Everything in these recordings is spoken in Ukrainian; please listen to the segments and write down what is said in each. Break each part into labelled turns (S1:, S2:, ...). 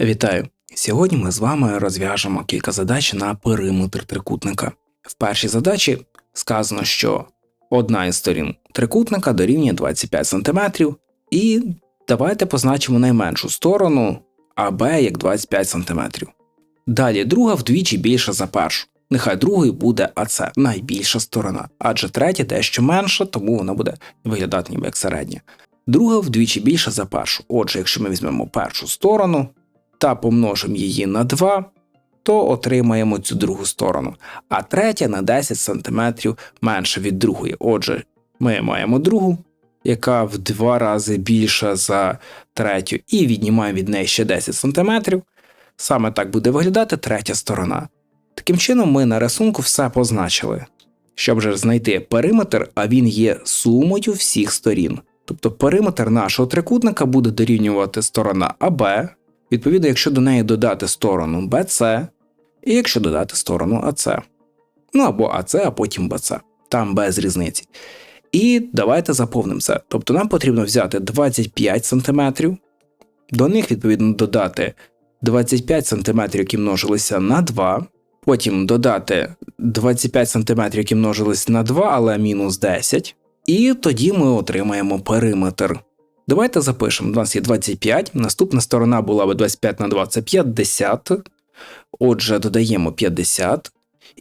S1: Вітаю! Сьогодні ми з вами розв'яжемо кілька задач на периметр трикутника. В першій задачі сказано, що одна із сторін трикутника дорівнює 25 см, і давайте позначимо найменшу сторону АБ як 25 см. Далі друга вдвічі більша за першу. Нехай другою буде АЦ найбільша сторона, адже третя дещо менша, тому вона буде виглядати ніби як середня. Друга вдвічі більша за першу. Отже, якщо ми візьмемо першу сторону та помножимо її на 2, то отримаємо цю другу сторону, а третя на 10 см менша від другої. Отже, ми маємо другу, яка в два рази більша за третю, і віднімаємо від неї ще 10 см. Саме так буде виглядати третя сторона. Таким чином, ми на рисунку все позначили. Щоб же знайти периметр, а він є сумою всіх сторін. Тобто периметр нашого трикутника буде дорівнювати сторона АБ, відповідно, якщо до неї додати сторону BC, і якщо додати сторону АЦ. Ну або АЦ, а потім БЦ. Там без різниці. І давайте заповнимо це. Тобто нам потрібно взяти 25 см, до них, відповідно, додати 25 см, які множилися на 2, потім додати 25 см, які множились на 2, але мінус 10. І тоді ми отримаємо периметр. Давайте запишемо. У нас є 25, наступна сторона була би 25 на 2 це 50. Отже, додаємо 50.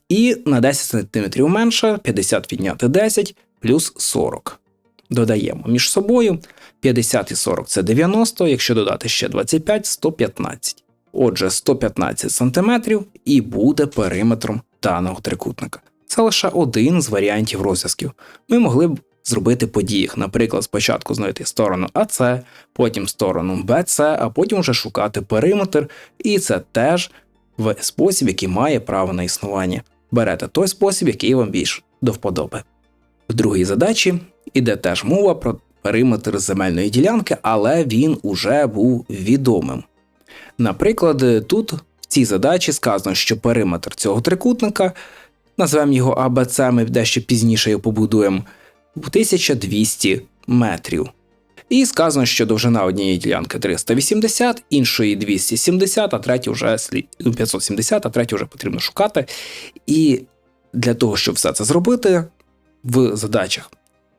S1: І на 10 см менше 50 відняти 10 плюс 40. Додаємо між собою 50 і 40 це 90, якщо додати ще 25 115. Отже, 115 см і буде периметром даного трикутника. Це лише один з варіантів розв'язків. Ми могли б зробити по наприклад, спочатку знайти сторону АЦ, потім сторону БЦ, а потім вже шукати периметр, і це теж в спосіб, який має право на існування. Берете той спосіб, який вам більш до вподоби. В другій задачі іде теж мова про периметр земельної ділянки, але він уже був відомим. Наприклад, тут в цій задачі сказано, що периметр цього трикутника, назвемо його АБЦ, ми дещо пізніше його побудуємо, 1200 метрів. І сказано, що довжина однієї ділянки 380, іншої 270, а третю вже 570, а третю вже потрібно шукати. І для того, щоб все це зробити в задачах,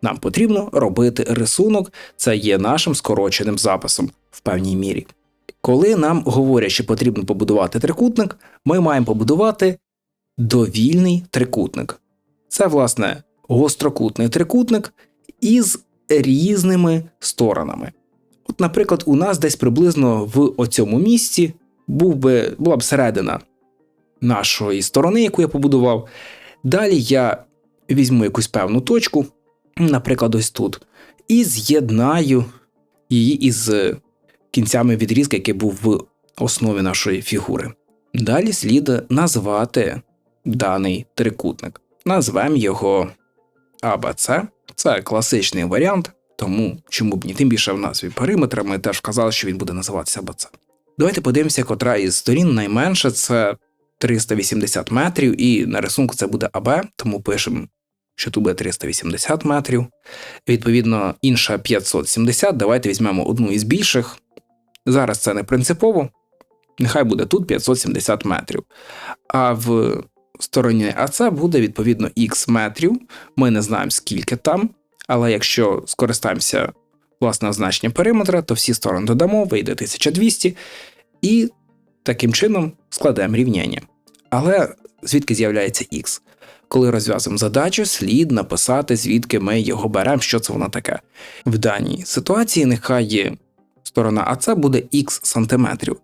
S1: нам потрібно робити рисунок, це є нашим скороченим записом в певній мірі. Коли нам говорять, що потрібно побудувати трикутник, ми маємо побудувати довільний трикутник. Це, власне, гострокутний трикутник із різними сторонами. От, наприклад, у нас десь приблизно в оцьому місці був би, була б середина нашої сторони, яку я побудував. Далі я візьму якусь певну точку, наприклад, ось тут, і з'єднаю її із кінцями відрізка, який був в основі нашої фігури. Далі слід назвати даний трикутник. Назвемо його АБЦ. Це класичний варіант, тому чому б ні, тим більше в назві периметра ми теж вказали, що він буде називатися АБЦ. Давайте подивимося, котра із сторін найменше це 380 метрів, і на рисунку це буде АБ, тому пишемо, що тут буде 380 метрів. Відповідно, інша 570. Давайте візьмемо одну із більших. Зараз це не принципово. Нехай буде тут 570 метрів. А в стороні АЦ буде відповідно Х метрів. Ми не знаємо, скільки там, але якщо скористаємося власне значення периметра, то всі сторони додамо, вийде 1200, і таким чином складемо рівняння. Але звідки з'являється Х? Коли розв'язуємо задачу, слід написати, звідки ми його беремо, що це воно таке. В даній ситуації нехай є сторона АЦ буде х сантиметрів.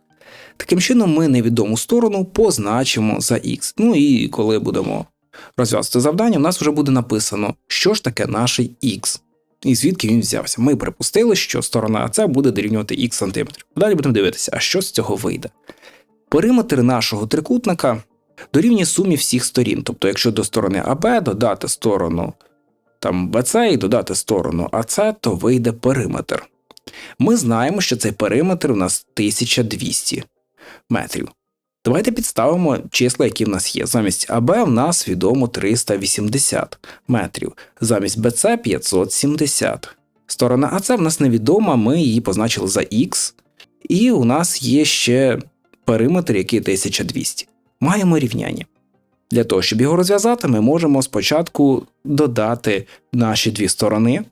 S1: Таким чином, ми невідому сторону позначимо за х. Ну і коли будемо розв'язувати завдання, у нас вже буде написано, що ж таке наш х. І звідки він взявся. Ми припустили, що сторона АЦ буде дорівнювати х сантиметрів. Далі будемо дивитися, а що з цього вийде. Периметр нашого трикутника дорівнює сумі всіх сторін. Тобто, якщо до сторони АБ додати сторону там БЦ і додати сторону АЦ, то вийде периметр. Ми знаємо, що цей периметр у нас 1200 метрів. Давайте підставимо числа, які в нас є. Замість АБ в нас відомо 380 метрів, замість БЦ 570. Сторона АЦ в нас невідома, ми її позначили за Х. І у нас є ще периметр, який 1200. Маємо рівняння. Для того, щоб його розв'язати, ми можемо спочатку додати наші дві сторони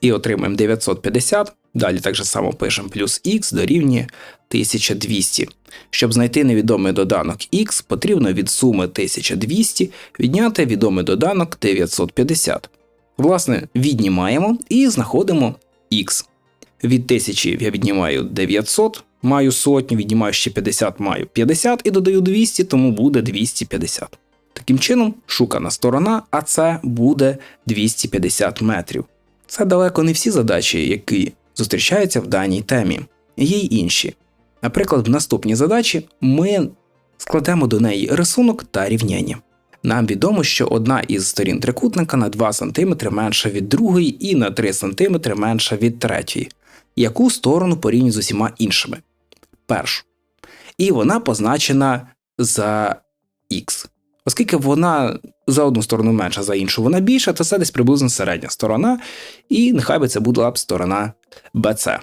S1: і отримаємо 950. Далі так же само пишемо плюс х дорівнює 1200. Щоб знайти невідомий доданок х, потрібно від суми 1200 відняти відомий доданок 950. Власне, віднімаємо і знаходимо х. Від 1000 я віднімаю 900, маю сотню, віднімаю ще 50, маю 50 і додаю 200, тому буде 250. Таким чином, шукана сторона, а це буде 250 метрів. Це далеко не всі задачі, які зустрічаються в даній темі, є й інші. Наприклад, в наступній задачі ми складемо до неї рисунок та рівняння. Нам відомо, що одна із сторін трикутника на 2 см менша від другої і на 3 см менша від третьої, яку сторону порівнює з усіма іншими. Першу. І вона позначена за х. Оскільки вона за одну сторону менша за іншу, вона більша, то це десь приблизно середня сторона, і нехай би це була б сторона BC.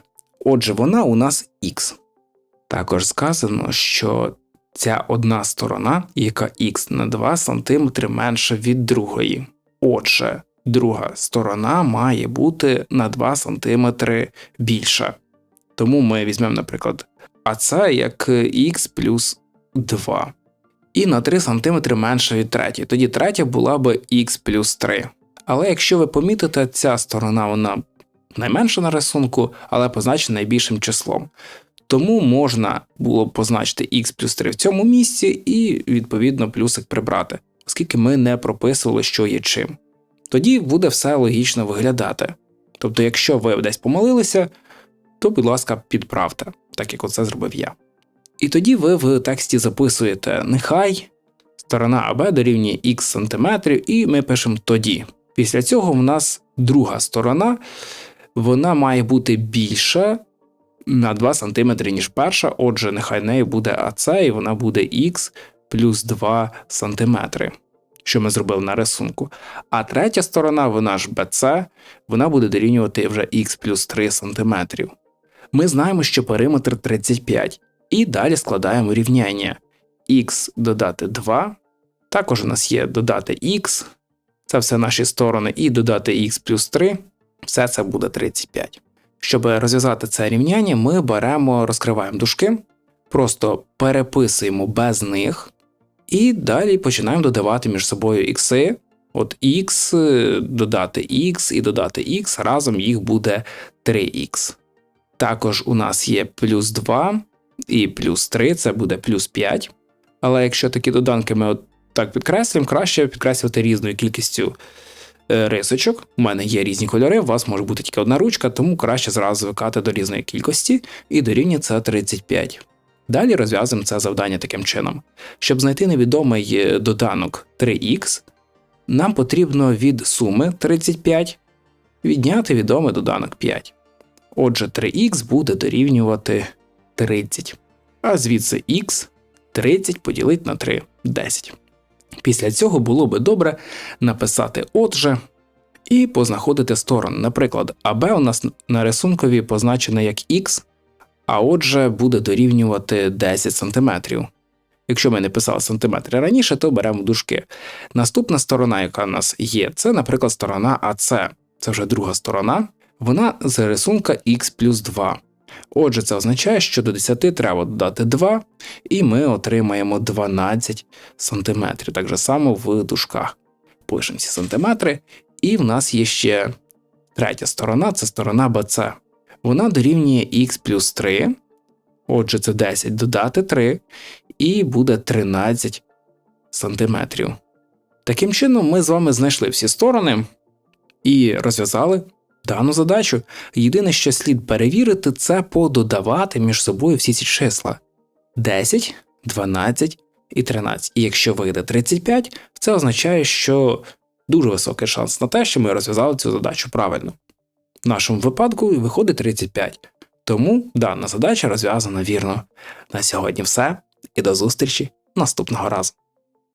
S1: Отже, вона у нас х. Також сказано, що ця одна сторона, яка х на 2 см менша від другої. Отже, друга сторона має бути на 2 см більша. Тому ми візьмемо, наприклад, АЦ як х плюс 2 і на 3 см менше від третьої. Тоді третя була би х плюс 3. Але якщо ви помітите, ця сторона вона найменша на рисунку, але позначена найбільшим числом. Тому можна було б позначити х плюс 3 в цьому місці і, відповідно, плюсик прибрати, оскільки ми не прописували, що є чим. Тоді буде все логічно виглядати. Тобто, якщо ви десь помилилися, то, будь ласка, підправте, так як оце зробив я. І тоді ви в тексті записуєте нехай сторона АБ дорівнює х сантиметрів, і ми пишемо тоді. Після цього в нас друга сторона, вона має бути більша на 2 см, ніж перша, отже, нехай нею буде АЦ, і вона буде х плюс 2 см, що ми зробили на рисунку. А третя сторона, вона ж BC, вона буде дорівнювати вже х плюс 3 см. Ми знаємо, що периметр 35. І далі складаємо рівняння х додати 2. Також у нас є додати х, це все наші сторони, і додати х плюс 3, все це буде 35. Щоб розв'язати це рівняння, ми беремо, розкриваємо дужки, просто переписуємо без них, і далі починаємо додавати між собою ікси. От х, додати х і додати х, разом їх буде 3х. Також у нас є плюс 2 і плюс 3 це буде плюс 5. Але якщо такі доданки ми от так підкреслюємо, краще підкреслювати різною кількістю е, рисочок. У мене є різні кольори, у вас може бути тільки одна ручка, тому краще зразу звикати до різної кількості і дорівнює це 35. Далі розв'язуємо це завдання таким чином. Щоб знайти невідомий е, доданок 3х, нам потрібно від суми 35 відняти відомий доданок 5. Отже, 3х буде дорівнювати 30. А звідси х 30 поділити на 3 10. Після цього було би добре написати отже і познаходити сторони. Наприклад, АБ у нас на рисункові позначене як х, а отже, буде дорівнювати 10 см. Якщо ми не писали сантиметри раніше, то беремо дужки. Наступна сторона, яка у нас є, це, наприклад, сторона АС. Це вже друга сторона. Вона з рисунка х плюс 2. Отже, це означає, що до 10 треба додати 2, і ми отримаємо 12 см. Так же само в дужках. Пишемо ці сантиметри, і в нас є ще третя сторона це сторона BC. Вона дорівнює х плюс 3. Отже, це 10 додати 3, і буде 13 сантиметрів. Таким чином, ми з вами знайшли всі сторони і розв'язали дану задачу. Єдине, що слід перевірити, це пододавати між собою всі ці числа 10, 12 і 13. І якщо вийде 35, це означає, що дуже високий шанс на те, що ми розв'язали цю задачу правильно. В нашому випадку виходить 35. Тому дана задача розв'язана вірно. На сьогодні все і до зустрічі наступного разу.